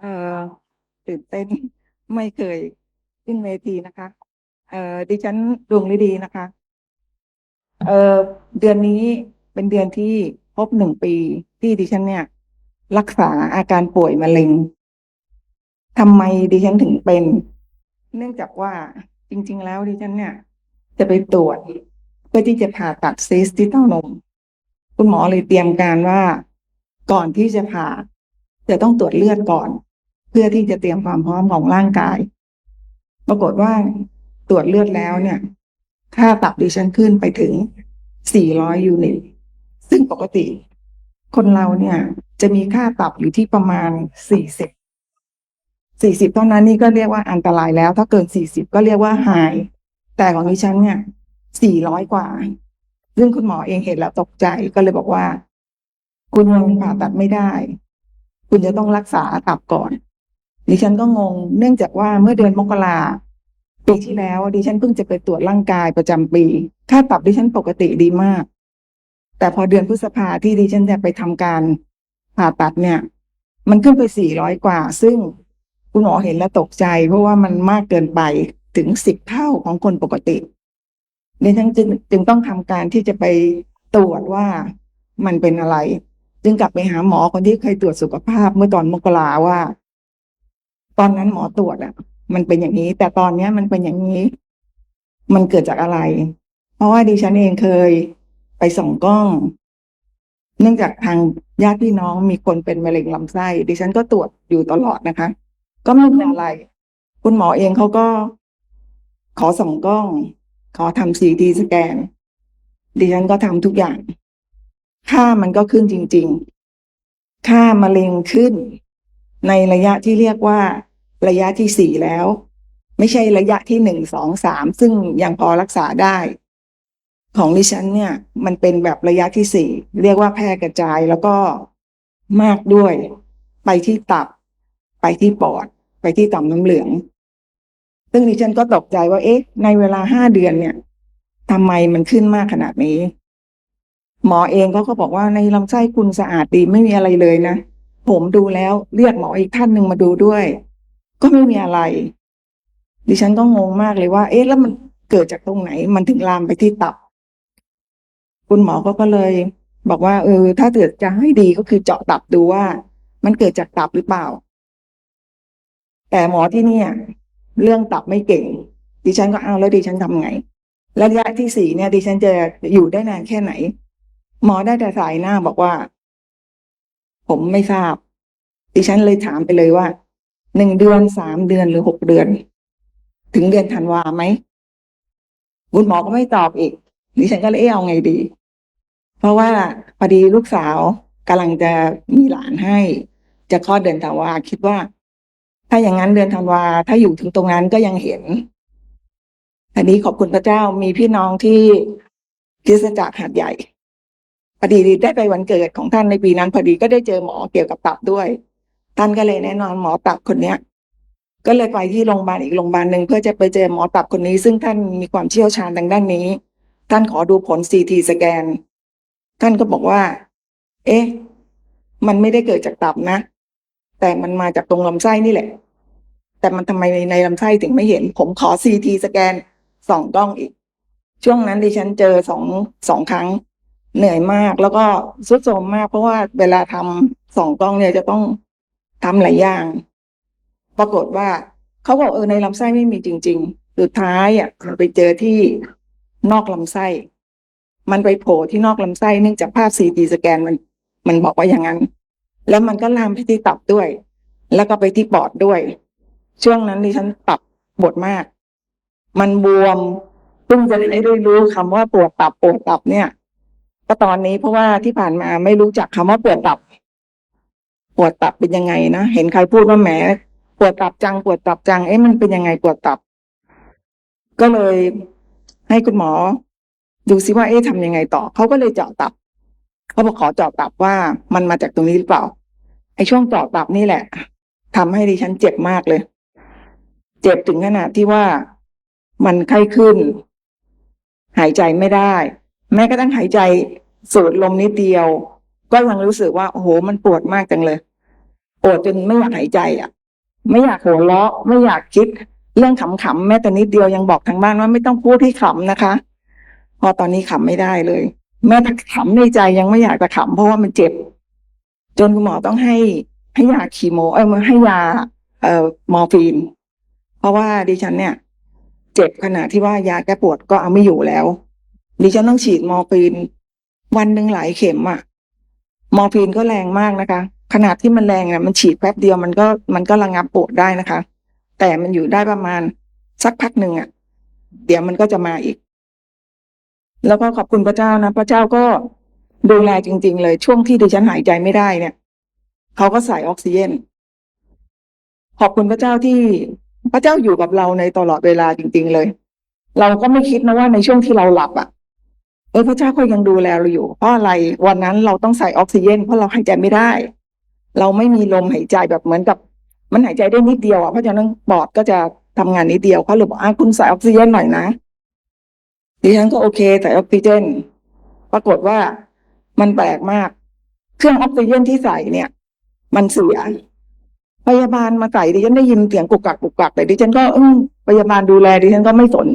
เอ่อตื่นเต้นไม่เคยขึ้นเวทีนะคะ เอ่อดิฉันดวงฤดีนะคะ เอ่อเดือนนี้เป็นเดือนที่ครบหนึ่งปีที่ดิฉันเนี่ย รักษาอาการป่วยมะเร็งทำไมดิฉันถึงเป็น เนื่องจากว่าจริง ๆ แล้วดิฉันเนี่ย จะไปตรวจเพื่อที่จะผ่าตัดซิสที่เต้านม คุณหมอเลยเตรียมการว่า ก่อนที่จะผ่าจะต้องตรวจเลือดก่อน เพื่อที่จะเตรียมความพร้อมของร่างกาย ปรากฏว่าตรวจเลือดแล้วเนี่ย ค่าตับดิฉันขึ้นไปถึง 400 ยูนิต ซึ่งปกติ คนเราเนี่ย จะมีค่าตับอยู่ที่ประมาณ 40 40เท่านั้นนี่ก็เรียกว่าอันตรายแล้ว ถ้าเกิน 40 ก็เรียกว่าหาย แต่ของดิฉันเนี่ย 400 กว่า ซึ่งคุณหมอเองเห็นแล้วตกใจก็เลยบอกว่า คุณยังผ่าตัดไม่ได้ คุณจะต้องรักษาตับก่อน ดิฉันก็งง เนื่องจากว่าเมื่อเดือนมกราปีที่แล้วดิฉันเพิ่งจะไปตรวจร่างกายประจำปี ค่าตับดิฉันปกติดีมาก แต่พอเดือนพฤษภาที่ดิฉันจะไปทำการผ่าตัดเนี่ย มันขึ้นไป400กว่า ซึ่งคุณหมอเห็นแล้วตกใจ เพราะว่ามันมากเกินไปถึง10เท่าของคนปกติดิฉันจึงจึงต้องทำการที่จะไปตรวจว่ามันเป็นอะไร จึงกลับไปหาหมอคนที่เคยตรวจสุขภาพเมื่อตอนมกราว่า ตอนนั้นหมอตรวจอะมันเป็นอย่างนี้ แต่ตอนเนี้ยมันเป็นอย่างนี้ มันเกิดจากอะไร เพราะว่าดิฉันเองเคยไปส่องกล้อง เนื่องจากทางญาติพี่น้องมีคนเป็นมะเร็งลำไส้ ดิฉันก็ตรวจอยู่ตลอดนะคะ ก็ไม่มีอะไร คุณหมอเองเขาก็ ขอส่องกล้อง ขอทำซีทีสแกน ดิฉันก็ทำทุกอย่าง ค่ามันก็ขึ้นจริง ๆ ค่ามะเร็งขึ้น ในระยะที่เรียกว่า ระยะที่สี่แล้ว ไม่ใช่ระยะที่หนึ่งสองสามซึ่งยังพอรักษาได้ ของดิฉันเนี่ย มันเป็นแบบระยะที่สี่เรียกว่าแพร่กระจายแล้วก็มากด้วย ไปที่ตับ ไปที่ปอด ไปที่ต่อมน้ำเหลือง ซึ่งดิฉันก็ตกใจว่าเอ๊ะ ในเวลาห้าเดือนเนี่ยทำไมมันขึ้นมากขนาดนี้ หมอเองเขาก็บอกว่าในลำไส้คุณสะอาดดีไม่มีอะไรเลยนะ ผมดูแล้วเรียกหมออีกท่านหนึ่งมาดูด้วย ก็ไม่มีอะไร ดิฉันก็งงมากเลยว่า เอ๊ะแล้วมันเกิดจากตรงไหน มันถึงลามไปที่ตับ คุณหมอก็ก็เลย บอกว่า เออ ถ้าเกิดจะให้ดีก็คือเจาะตับดูว่า มันเกิดจากตับหรือเปล่า แต่หมอที่เนี่ย เรื่องตับไม่เก่ง ดิฉันก็เอาแล้วดิฉันทำไงระยะที่สี่เนี่ย ดิฉันจะอยู่ได้นานแค่ไหน หมอได้แต่สายหน้าบอกว่า ผมไม่ทราบ ดิฉันเลยถามไปเลยว่า หนึ่งเดือนสามเดือนหรือหกเดือน ถึงเดือนธันวาไหมคุณหมอก็ไม่ตอบอีกดิฉันก็เลยเอ๊ะเอาไงดี เพราะว่าพอดีลูกสาวกำลังจะมีหลานให้ จะคลอดเดือนธันวาคิดว่า ถ้าอย่างนั้นเดือนธันวาถ้าอยู่ถึงตรงนั้นก็ยังเห็นอันนี้ขอบคุณพระเจ้ามีพี่น้องที่คริสตจักรหาดใหญ่พอดีได้ไปวันเกิดของท่านในปีนั้น พอดีก็ได้เจอหมอเกี่ยวกับตับด้วย ท่านก็เลยแนะนำหมอตับคนเนี้ย ก็เลยไปที่โรงพยาบาลอีกโรงพยาบาลหนึ่งเพื่อจะไปเจอหมอตับคนนี้ ซึ่งท่านมีความเชี่ยวชาญทางด้านนี้ ท่านขอดูผลซีทีสแกน ท่านก็บอกว่า เอ๊ะ มันไม่ได้เกิดจากตับนะ แต่มันมาจากตรงลำไส้นี่แหละ แต่มันทำไมในลำไส้ถึงไม่เห็น ผมขอซีทีสแกนสองกล้องอีก ช่วงนั้นดิฉันเจอสองสองครั้งเหนื่อยมากแล้วก็สุดโทมมาก เพราะว่าเวลาทำสองกล้องเนี่ยจะต้อง ทำหลายอย่าง ปรากฏว่าเขาบอกเออในลำไส้ไม่มีจริง ๆ สุดท้ายอะไปเจอที่นอกลำไส้ มันไปโผล่ที่นอกลำไส้เนื่องจากภาพซีทีสแกนมัน มันบอกว่าอย่างนั้น แล้วมันก็ลามไปที่ตับด้วย แล้วก็ไปที่ปอดด้วย ช่วงนั้นดิฉันตับบวดมาก มันบวมเพิ่งจะได้รู้คำว่าปวดตับปวดตับเนี่ย ก็ตอนนี้เพราะว่าที่ผ่านมาไม่รู้จักคำว่าปวดตับ ปวดตับเป็นยังไงนะ เห็นใครพูดว่าแหมปวดตับจัง ปวดตับจัง เอ๊ะมันเป็นยังไงปวดตับ ก็เลยให้คุณหมอ ดูซิว่าเอ๊ะทำยังไงต่อ เขาก็เลยเจาะตับเขาบอกขอเจาะตับว่ามันมาจากตรงนี้หรือเปล่า ไอ้ช่วงเจาะตับนี่แหละทำให้ดิฉันเจ็บมากเลย เจ็บถึงขนาดที่ว่ามันไข้ขึ้น หายใจไม่ได้ แม้กระทั่งหายใจสูดลมนิดเดียว ก็ยังรู้สึกว่าโอ้โหมันปวดมากจังเลย ปวดจนไม่อยากหายใจอะ ไม่อยากหัวเราะไม่อยากคิด เรื่องขำๆแม้แต่นิดเดียวยังบอกทางบ้านว่าไม่ต้องพูดให้ขำนะคะ พอตอนนี้ขำไม่ได้เลย แม้แต่ขำในใจยังไม่อยากจะขำเพราะว่ามันเจ็บ จนคุณหมอต้องให้ให้ยาคีโม เอ้ยให้ยา เอ่อมอร์ฟีน เพราะว่าดิฉันเนี่ย เจ็บขนาดที่ว่ายาแก้ปวดก็เอาไม่อยู่แล้ว ดิฉันต้องฉีดมอร์ฟีน วันหนึ่งหลายเข็มอะมอร์ฟีนก็แรงมากนะคะ ขนาดที่มันแรงเนี่ยมันฉีดแป๊บเดียวมันก็มันก็ระงับปวดได้นะคะ แต่มันอยู่ได้ประมาณสักพักหนึ่งอะเดี๋ยวมันก็จะมาอีก แล้วก็ขอบคุณพระเจ้านะพระเจ้าก็ดูแลจริง ๆ เลยช่วงที่ดิฉันหายใจไม่ได้เนี่ยเขาก็ใส่ออกซิเจนขอบคุณพระเจ้าที่พระเจ้าอยู่กับเราในตลอดเวลาจริง ๆ เลย เราก็ไม่คิดนะว่าในช่วงที่เราหลับอะเออพระเจ้าก็ยังดูแลเราอยู่ เพราะอะไรวันนั้นเราต้องใส่ออกซิเจนเพราะเราหายใจไม่ได้ เราไม่มีลมหายใจแบบเหมือนกับ มันหายใจได้นิดเดียวอะเพราะฉะนั้นปอดก็จะทำงานนิดเดียวเขาเลยบอกอะคุณใส่ออกซิเจนหน่อยนะดิฉันก็โอเคใส่ออกซิเจน ปรากฏว่ามันแปลกมาก เครื่องออกซิเจนที่ใส่เนี่ย มันเสียพยาบาลมาใส่ดิฉันได้ยินเสียงกุกกักกุกกักแต่ดิฉันก็อืมพยาบาลดูแลดิฉันก็ไม่สน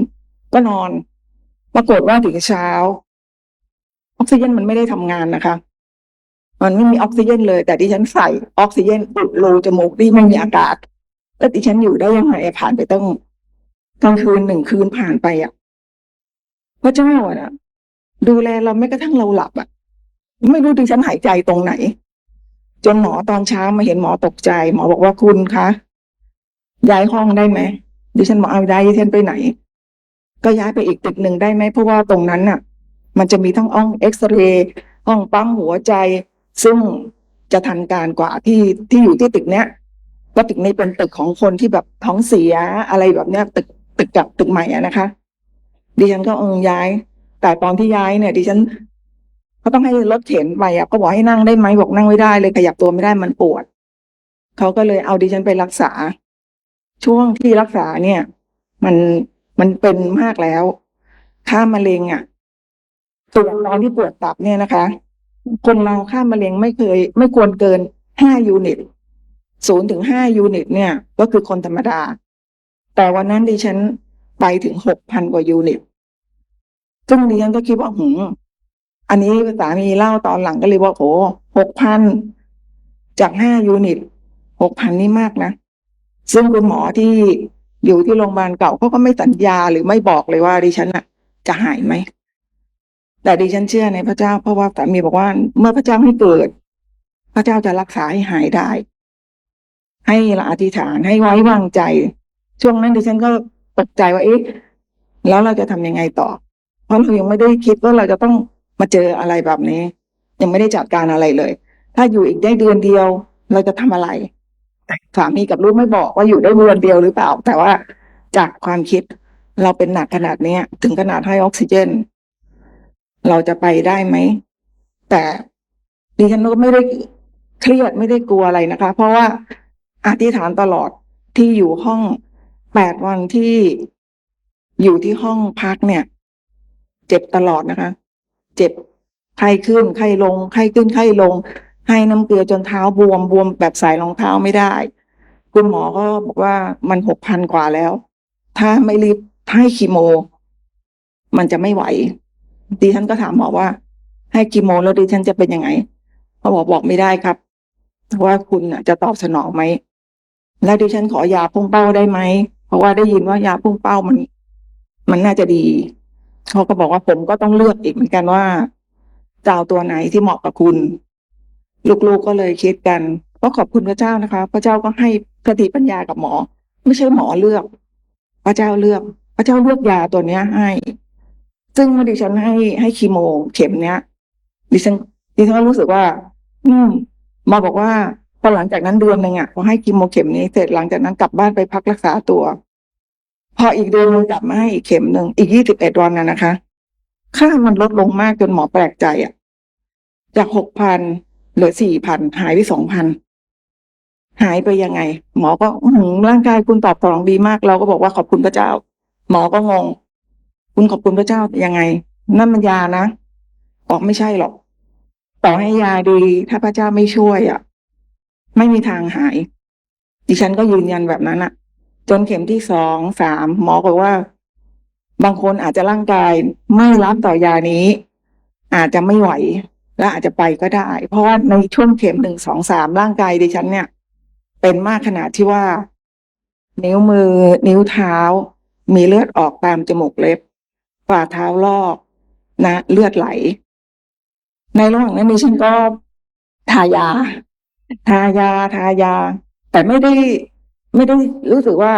ก็นอน ปรากฏว่าถึงเช้า ออกซิเจนมันไม่ได้ทำงานนะคะ มันไม่มีออกซิเจนเลย แต่ดิฉันใส่ออกซิเจนอุดรูจมูกที่ไม่มีอากาศ แล้วดิฉันอยู่ได้ยังไงผ่านไปตั้งกลางคืนหนึ่งคืนผ่านไปอะพระเจ้าอะนะดูแลเราไม่กระทั่งเราหลับอะ ไม่รู้ดิฉันหายใจตรงไหน จนหมอตอนเช้ามาเห็นหมอตกใจ หมอบอกว่าคุณคะย้ายห้องได้ไหมดิฉันบอกเอาได้ดิฉันไปไหน ก็ย้ายไปอีกตึกหนึ่งได้ไหมเพราะว่าตรงนั้นน่ะ มันจะมีทั้งห้องเอ็กซเรย์ห้องปั๊มหัวใจ ซึ่งจะทันการกว่าที่ที่อยู่ที่ตึกเนี้ยว่าตึกนี้เป็นตึกของคนที่แบบท้องเสียอะไรแบบเนี้ยตึกตึกกับตึกใหม่อะนะคะ ดิฉันก็เออย้าย แต่ตอนที่ย้ายเนี่ย ดิฉันเขาต้องให้รถเข็นไปอะก็บอกให้นั่งได้ไหมบอกนั่งไม่ได้เลยขยับตัวไม่ได้มันปวดเขาก็เลยเอาดิฉันไปรักษา ช่วงที่รักษาเนี่ย มันมันเป็นมากแล้ว ค่ามะเร็งอะตรวจตอนที่ปวดตับเนี่ยนะคะ คนเราค่ามะเร็งไม่เคย ไม่ควรเกินห้ายูนิตศูนย์ถึงห้ายูนิต เนี่ย ก็คือคนธรรมดา แต่วันนั้นดิฉันไปถึงหกพันกว่ายูนิต ซึ่งดิฉันก็คิดว่าหืมอันนี้สามีเล่าตอนหลังก็เลยว่าโอ้หกพันจากห้ายูนิตหกพันนี่มากนะ ซึ่งคุณหมอที่อยู่ที่โรงพยาบาลเก่าเขาก็ไม่สัญญาหรือไม่บอกเลยว่าดิฉันอะจะหายไหม แต่ดิฉันเชื่อในพระเจ้าเพราะว่าสามีบอกว่า เมื่อพระเจ้าให้เกิด พระเจ้าจะรักษาให้หายได้ ให้เราอธิษฐานให้ไว้วางใจ ช่วงนั้นดิฉันก็ตกใจว่าเอ๊ะแล้วเราจะทำยังไงต่อ เพราะเรายังไม่ได้คิดว่าเราจะต้องมาเจออะไรแบบนี้ ยังไม่ได้จัดการอะไรเลย ถ้าอยู่อีกได้เดือนเดียว เราจะทำอะไรสามีกับลูกไม่บอกว่าอยู่ได้เดือนเดียวหรือเปล่า แต่ว่าจากความคิดเราเป็นหนักขนาดเนี้ยถึงขนาดให้ออกซิเจน เราจะไปได้ไหม แต่ดิฉันก็ไม่ได้เครียดไม่ได้กลัวอะไรนะคะ เพราะว่าอธิษฐานตลอดที่อยู่ห้องแปดวันที่อยู่ที่ห้องพักเนี่ย เจ็บตลอดนะคะ เจ็บไข้ขึ้นไข้ลงไข้ขึ้นไข้ลง ให้น้ำเกลือจนเท้าบวมบวมแบบใส่รองเท้าไม่ได้ คุณหมอก็บอกว่ามันหกพันกว่าแล้ว ถ้าไม่รีบให้คีโม มันจะไม่ไหว ดิฉันก็ถามหมอว่า ให้คีโมแล้วดิฉันจะเป็นยังไงเขาบอกบอกไม่ได้ครับว่าคุณจะตอบสนองไหมแล้วดิฉันขอยาพุ่งเป้าได้ไหมเพราะว่าได้ยินว่ายาพุ่งเป้ามัน มันน่าจะดีเขาก็บอกว่าผมก็ต้องเลือกอีกเหมือนกันว่าจะเอาตัวไหนที่เหมาะกับคุณ ลูกๆก็เลยคิดกันก็ขอบคุณพระเจ้านะคะ พระเจ้าก็ให้สติปัญญากับหมอ ไม่ใช่หมอเลือก พระเจ้าเลือก พระเจ้าเลือกยาตัวเนี้ยให้ ซึ่งเมื่อดิฉันให้ให้คีโมเข็มเนี้ย ดิฉันดิฉันก็รู้สึกว่า อืมหมอบอกว่าพอหลังจากนั้นเดือนหนึ่งอะพอให้คีโมเข็มนี้เสร็จหลังจากนั้นกลับบ้านไปพักรักษาตัว พออีกเดือนนึงกลับมาให้อีกเข็มหนึ่งอีกยี่สิบเอ็ดวันน่ะนะคะ ค่ามันลดลงมากจนหมอแปลกใจอะ จากหกพันเหลือสี่พันหายไปสองพันหายไปยังไง หมอก็หือร่างกายคุณตอบสนองดีมาก เราก็บอกว่าขอบคุณพระเจ้า หมอก็งง คุณขอบคุณพระเจ้ายังไง นั่นมันยานะบอกไม่ใช่หรอก ต่อให้ยาดีถ้าพระเจ้าไม่ช่วยอะ ไม่มีทางหาย ดิฉันก็ยืนยันแบบนั้นอะจนเข็มที่สองสามหมอบอกว่า บางคนอาจจะร่างกายไม่รับต่อยานี้ อาจจะไม่ไหวและอาจจะไปก็ได้ เพราะว่าในช่วงเข็มหนึ่งสองสามร่างกายดิฉันเนี่ย เป็นมากขนาดที่ว่า นิ้วมือ นิ้วเท้า มีเลือดออกตามจมูกเล็บ ฝ่าเท้าลอกนะ เลือดไหล ในระหว่างนั้นดิฉันก็ทายา ทายาทายา แต่ไม่ได้ไม่ได้รู้สึกว่า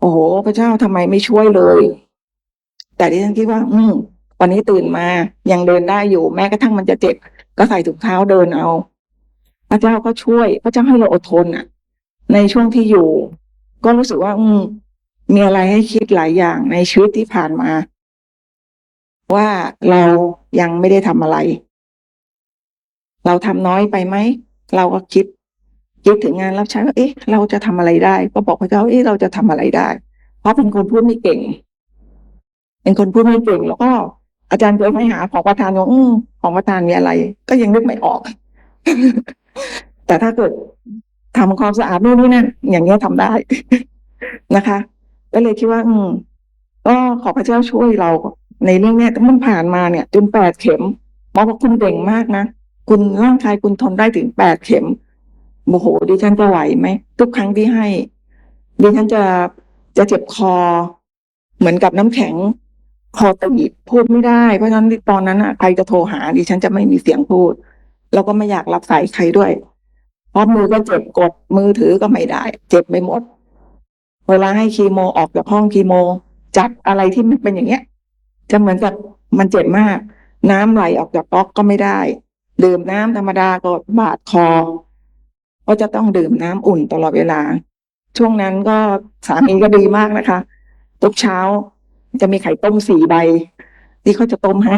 โอ้โห พระเจ้าทำไมไม่ช่วยเลย แต่ดิฉันคิดว่า อืมวันนี้ตื่นมายังเดินได้อยู่ แม้กระทั่งมันจะเจ็บ ก็ใส่ถุงเท้าเดินเอา พระเจ้าก็ช่วย พระเจ้าให้เราอดทนอะ ในช่วงที่อยู่ ก็รู้สึกว่า อืมมีอะไรให้คิดหลายอย่างในชีวิตที่ผ่านมา ว่าเรายังไม่ได้ทำอะไร เราทำน้อยไปไหม เราก็คิด คิดถึงงานรับใช้ว่าเอ๊ะ เราจะทำอะไรได้ ก็บอกพระเจ้าเอ๊ะเราจะทำอะไรได้ เพราะเป็นคนพูดไม่เก่ง เป็นคนพูดไม่เก่งแล้วก็ อาจารย์เคยไปหาของประธานว่าอืมของประธานมีอะไร ก็ยังนึกไม่ออก แต่ถ้าเกิดทำความสะอาดนู่นนี่นั่นอย่างเงี้ยทำได้นะคะ ก็เลยคิดว่า อืมก็ขอพระเจ้าช่วยเรา ในเรื่องเนี้ยมันผ่านมาเนี่ยจนแปดเข็มหมอบอกคุณเก่งมากนะ คุณร่างกายคุณทนได้ถึงแปดเข็มโอ้โหดิฉันจะไหวไหมทุกครั้งที่ให้ดิฉันจะจะเจ็บคอ เหมือนกับน้ำแข็งคอตีบพูดไม่ได้ เพราะฉะนั้นตอนนั้นอะใครจะโทรหาดิฉันจะไม่มีเสียงพูด แล้วก็ไม่อยากรับสายใครด้วยเพราะมือก็เจ็บกดมือถือก็ไม่ได้ เจ็บไปหมด เวลาให้คีโมออกจากห้องคีโม จับอะไรที่มันเป็นอย่างเงี้ย จะเหมือนกับมันเจ็บมาก น้ำไหลออกจากก๊อกก็ไม่ได้ ดื่มน้ำธรรมดาก็บาดคอ ก็จะต้องดื่มน้ำอุ่นตลอดเวลา ช่วงนั้นก็สามีก็ดีมากนะคะทุกเช้าจะมีไข่ต้มสี่ใบ ที่เขาจะต้มให้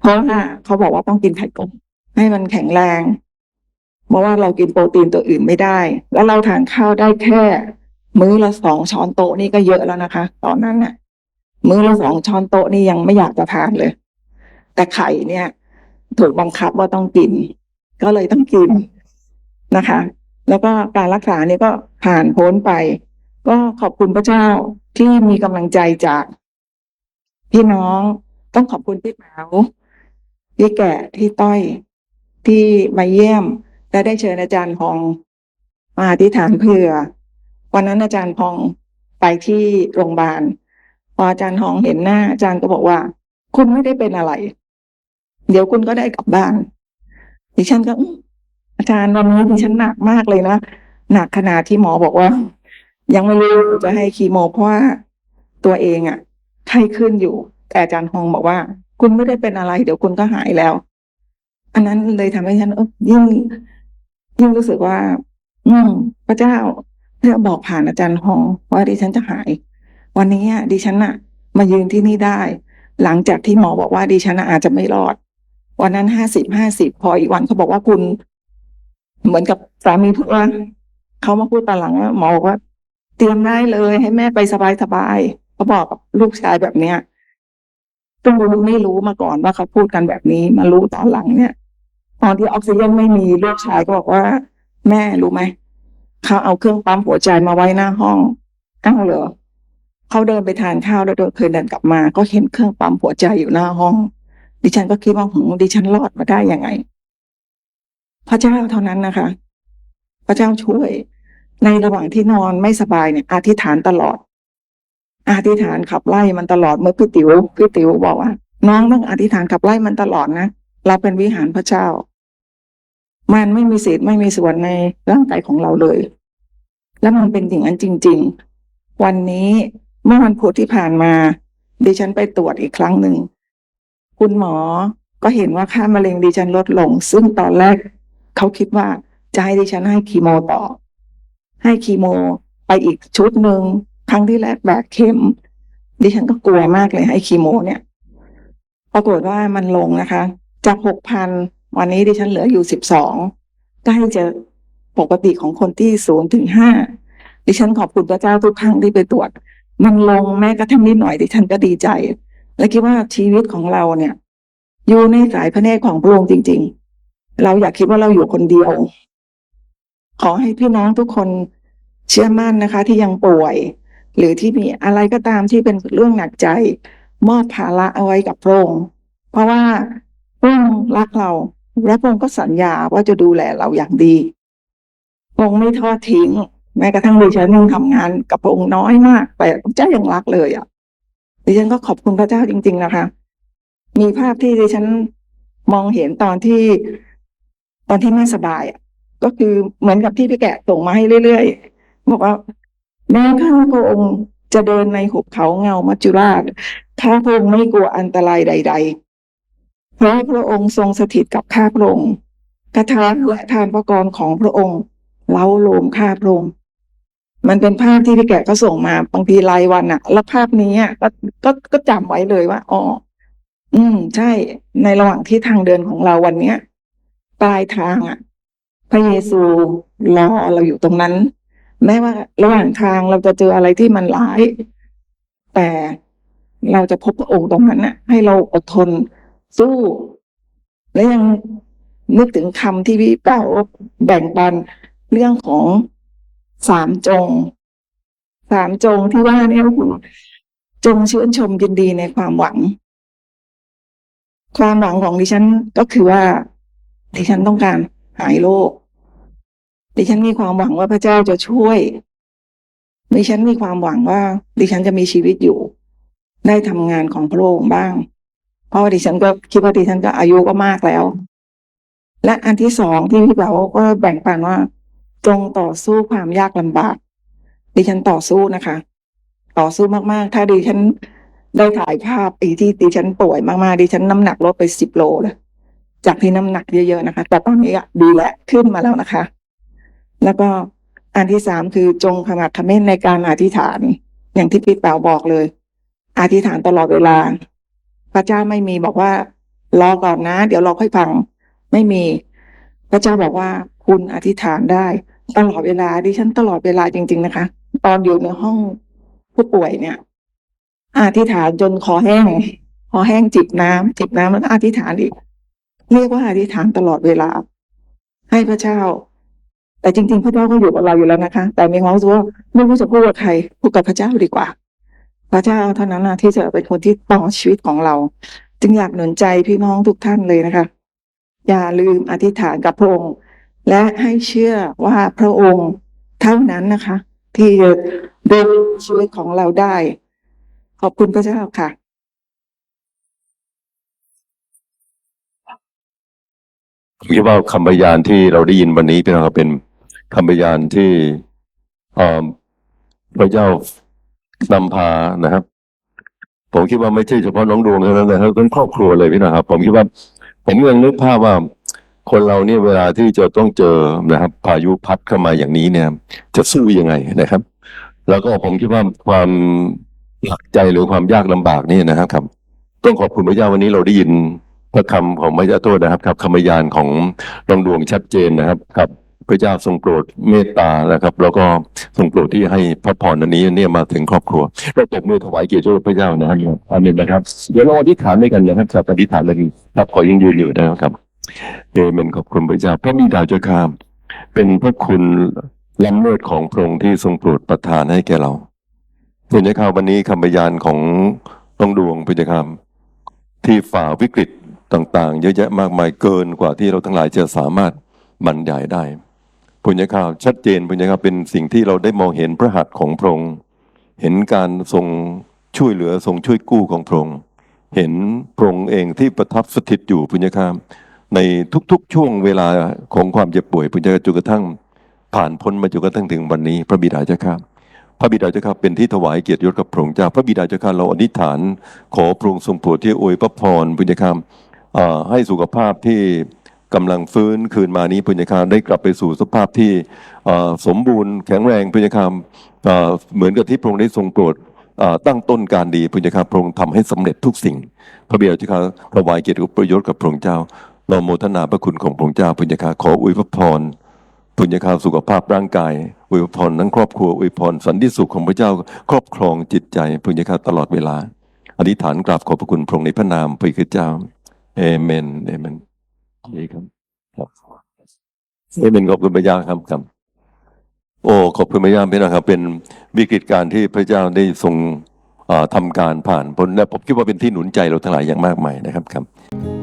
เพราะว่าเขาบอกว่าต้องกินไข่ต้มให้มันแข็งแรง เพราะว่าเรากินโปรตีนตัวอื่นไม่ได้ แล้วเราทานข้าวได้แค่ มื้อละสองช้อนโต๊ะนี่ก็เยอะแล้วนะคะ ตอนนั้นน่ะ มื้อละสองช้อนโต๊ะนี่ยังไม่อยากจะทานเลย แต่ไข่เนี่ย ถูกบังคับว่าต้องกิน ก็เลยต้องกินนะคะ แล้วก็การรักษาเนี่ยก็ผ่านพ้นไป ก็ขอบคุณพระเจ้าที่มีกำลังใจจากพี่น้องต้องขอบคุณพี่แป๋วพี่แก่ที่ต้อยที่มาเยี่ยม และได้เชิญอาจารย์พองมาอธิษฐานเผื่อ วันนั้นอาจารย์พองไปที่โรงพยาบาล ออาจารย์ทองเห็นหน้า อาจารย์ก็บอกว่า คุณไม่ได้เป็นอะไร เดี๋ยวคุณก็ได้กลับบ้านดิฉันก็อาจารย์วันนี้ดิฉันหนักมากเลยนะหนักขนาดที่หมอบอกว่า ยังไม่รู้จะให้คีโมเพราะว่าตัวเองอะ่ะไข้ขึ้นอยู่ แต่อาจารย์ฮองบอกว่า คุณไม่ได้เป็นอะไร เดี๋ยวคุณก็หายแล้ว อันนั้นเลยทำให้ฉันยิ่งยิ่งรู้สึกว่า อืมพระเจ้าเพื่อบอกผ่านอาจารย์ฮองว่าดิฉันจะหาย วันนี้ดิฉันอะมายืนที่นี่ได้ หลังจากที่หมอบอกว่าดิฉันอะอาจจะไม่รอด วันนั้นห้าสิบห้าสิบพออีกวันเขาบอกว่าคุณ เหมือนกับสามีพูดว่าเขามาพูดตอนหลังว่าหมอบอกว่า เตรียมได้เลยให้แม่ไปสบายสบายเขาบอกกับลูกชายแบบเนี้ยซึ่งเราไม่รู้มาก่อนว่าเขาพูดกันแบบนี้ มารู้ตอนหลังเนี่ยตอนที่ออกซิเจนไม่มีลูกชายก็บอกว่า แม่รู้ไหมเขาเอาเครื่องปั๊มหัวใจมาไว้หน้าห้องอ้าวเหรอ เขาเดินไปทานข้าวแล้วเดินเคยเดินกลับมา ก็เห็นเครื่องปั๊มหัวใจอยู่หน้าห้อง ดิฉันก็คิดว่าหงดิฉันรอดมาได้ยังไง พระเจ้าเท่านั้นนะคะ พระเจ้าช่วย ในระหว่างที่นอนไม่สบายเนี่ยอธิษฐานตลอด อธิษฐานขับไล่มันตลอดเมื่อพี่ติ๋วพี่ติ๋วบอกว่า น้องต้องอธิษฐานขับไล่มันตลอดนะเราเป็นวิหารพระเจ้า มันไม่มีสิทธิ์ไม่มีส่วนในร่างกายของเราเลย แล้วมันเป็นอย่างนั้นจริง ๆ วันนี้ เมื่อวันพุธที่ผ่านมาดิฉันไปตรวจอีกครั้งหนึ่ง คุณหมอก็เห็นว่าค่ามะเร็งดิฉันลดลง ซึ่งตอนแรกเขาคิดว่าจะให้ดิฉันให้คีโมต่อ ให้คีโมไปอีกชุดหนึ่งครั้งที่แรกแบกเข็มดิฉันก็กลัวมากเลยให้คีโม เนี่ย ปรากฏว่ามันลงนะคะ จากหกพันวันนี้ดิฉันเหลืออยู่สิบสองใกล้จะปกติของคนที่ศูนย์ถึงห้าดิฉันขอบคุณพระเจ้าทุกครั้งที่ไปตรวจ มันลงแม้กระทั่งนิดหน่อยดิฉันก็ดีใจ และคิดว่าชีวิตของเราเนี่ย อยู่ในสายพระเนตรของพระองค์จริง ๆ เราอยากคิดว่าเราอยู่คนเดียว ขอให้พี่น้องทุกคนเชื่อมั่นนะคะ ที่ยังป่วย หรือที่มีอะไรก็ตามที่เป็นเรื่องหนักใจ มอบภาระเอาไว้กับพระองค์เพราะว่าพระองค์รักเราและพระองค์ก็สัญญาว่าจะดูแลเราอย่างดีพระองค์ไม่ทอดทิ้ง แม้กระทั่งดิฉันยังทำงานกับพระองค์น้อยมาก แต่พระเจ้ายังรักเลยอะดิฉันก็ขอบคุณพระเจ้าจริง ๆ นะคะ มีภาพที่ดิฉันมองเห็นตอนที่ตอนที่ไม่สบายอะก็คือเหมือนกับที่พี่แกะส่งมาให้เรื่อยๆบอกว่า แม้ข้าพระองค์จะเดินในหุบเขาเงามัจจุราชข้าพระองค์ไม่กลัวอันตรายใด ๆ เพราะพระองค์ทรงสถิตกับข้าพระองค์กระทานและทานประกรณ์ของพระองค์เล้าโลมข้าพระองค์ มันเป็นภาพที่พี่แกะก็ส่งมาบางทีรายวันอะแล้วภาพนี้อะก็ก็ก็จำไว้เลยว่าอ๋ออืม ใช่ ในระหว่างที่ทางเดินของเราวันเนี้ยปลายทางอะพระเยซูรอเราอยู่ตรงนั้น แม้ว่าระหว่างทางเราจะเจออะไรที่มันร้าย แต่เราจะพบพระองค์ตรงนั้นน่ะ ให้เราอดทนสู้ และยังนึกถึงคำที่พี่เป้าแบ่งปันเรื่องของ สามจง สามจงที่ว่าเนี่ยก็คือจงชื่นชมยินดีในความหวัง ความหวังของดิฉันก็คือว่า ดิฉันต้องการหายโรคดิฉันมีความหวังว่าพระเจ้าจะช่วย ดิฉันมีความหวังว่า ดิฉันจะมีชีวิตอยู่ ได้ทำงานของพระองค์บ้าง เพราะว่าดิฉันก็คิดว่าดิฉันก็อายุก็มากแล้ว และอันที่สองที่พี่เป๋าก็แบ่งปันว่า จงต่อสู้ความยากลำบาก ดิฉันต่อสู้นะคะ ต่อสู้มากๆ ถ้าดิฉันได้ถ่ายภาพปีที่ดิฉันป่วยมากๆดิฉันน้ำหนักลดไปสิบโลเลยจากที่น้ำหนักเยอะๆนะคะ แต่ตอนนี้อะดีแล้วขึ้นมาแล้วนะคะ แล้วก็อันที่สามคือจงขมักขม้นในการอธิษฐาน อย่างที่พี่เปาบอกเลย อธิษฐานตลอดเวลา พระเจ้าไม่มีบอกว่ารอก่อนนะ เดี๋ยวเราค่อยฟังไม่มี พระเจ้าบอกว่าคุณอธิษฐานได้ ตลอดเวลาดิฉันตลอดเวลาจริง ๆ นะคะ ตอนอยู่ในห้องผู้ป่วยเนี่ยอธิษฐานจนคอแห้งคอแห้งจิบน้ำจิบน้ำแล้วอธิษฐานอีก เรียกว่าอธิษฐานตลอดเวลา ให้พระเจ้า แต่จริง ๆ พระเจ้าก็อยู่กับเราอยู่แล้วนะคะ แต่มีความรู้สึกว่าไม่รู้จะพูดกับใครพูดกับพระเจ้าดีกว่า พระเจ้าเท่านั้นนะที่จะเป็นคนที่ต่อชีวิตของเรา จึงอยากหนุนใจพี่น้องทุกท่านเลยนะคะ อย่าลืมอธิษฐานกับพระองค์ และให้เชื่อว่าพระองค์เท่านั้นนะคะ ที่จะดูชีวิตของเราได้ ขอบคุณพระเจ้าค่ะผมคิดว่าคำพยานที่เราได้ยินวันนี้เป็นครับเป็นคำพยานที่พระเจ้านำพานะครับ ผมคิดว่าไม่ใช่เฉพาะน้องดวงเท่านั้นนะครับทั้งครอบครัวเลยพี่นะครับ ผมคิดว่า ผมยังนึกภาพว่า คนเราเนี่ยเวลาที่จะต้องเจอนะครับ พายุพัดเข้ามาอย่างนี้เนี่ย จะสู้ยังไงนะครับ แล้วก็ผมคิดว่าความหนักใจหรือความยากลำบากนี่นะครับครับ ต้องขอบคุณพระเจ้าวันนี้เราได้ยินพระคำของพระเจ้าโทษนะครับครับคำพยานของน้องดวงชัดเจนนะครับครับพระเจ้าทรงโปรดเมตตานะครับ แล้วก็ทรงโปรดที่ให้พระพรอันนี้เนี่ยมาถึงครอบครัวเราตบมือถวายเกียรติพระเจ้านะครับอาเมนนะครับ เดี๋ยวเราอธิษฐานด้วยกันนะครับครับอธิษฐานเลยครับขอยังยืนอยู่นะครับ เอเมนขอบคุณพระเจ้าพระบิดาเจ้าข้ามเป็นพระคุณล้ำเลิศของพระองค์ที่ทรงโปรดประทานให้แก่เราเห็นไหมครับวันนี้คำพยานของน้องดวงพระเจ้าครับที่ฝ่าวิกฤตต่างๆ เยอะแยะมากมายเกินกว่าที่เราทั้งหลายจะสามารถบรรยายได้พุญญาข่าวชัดเจนพุญญาข่าวเป็นสิ่งที่เราได้มองเห็นพระหัตถ์ของพระองค์เห็นการทรงช่วยเหลือทรงช่วยกู้ของพระองค์เห็นพระองค์เองที่ประทับสถิตอยู่พุญญาข่าว ในทุกๆ ช่วงเวลาของความเจ็บป่วยพุญญาข่าจนกระทั่งผ่านพ้นมาจนกระทั่งถึงวันนี้ พระบิดาเจ้าข้าพระบิดาเจ้าข้าเป็นที่ถวายเกียรติยศกับพระองค์เจ้า พระบิดาเจ้าข้าเราอธิษฐาน ขอพระองค์ทรงโปรดที่อวยพระพรพุญญาคาให้สุขภาพที่กำลังฟื้นคืนมานี้พุญญาคามได้กลับไปสู่สภาพที่สมบูรณ์แข็งแรงพุญญาคามเอ่อเหมือนกับที่พระองค์ได้ทรงโปรดตั้งต้นการดีพุญญาคามพระองค์ทำให้สำเร็จทุกสิ่ง พระบิดาเจ้าข้าถวายเกียรติประโยชน์กับพระองค์เจ้า เราโมทนาพระคุณของพระองค์เจ้าพุญญาคาขออวยพระพรพุญญาคาสุขภาพร่างกายอวยพรทั้งครอบครัวอวยพรสันติสุขของพระเจ้าครอบครองจิตใจพุญญาคาตลอดเวลาอธิษฐานกราบขอบพระคุณพระองค์ในพระนามพระคริสต์เจ้าเอเมนเอเมนดีครับครับเอเมนขอบคุณพระเจ้าครับครับโอ้ขอบคุณพระเจ้าพี่นะครับ เป็นวิกฤตการณ์ที่พระเจ้าได้ทรงเอ่อทำการผ่านพ้นและผมคิดว่าเป็นที่หนุนใจเราทั้งหลายอย่างมากมายนะครับครับ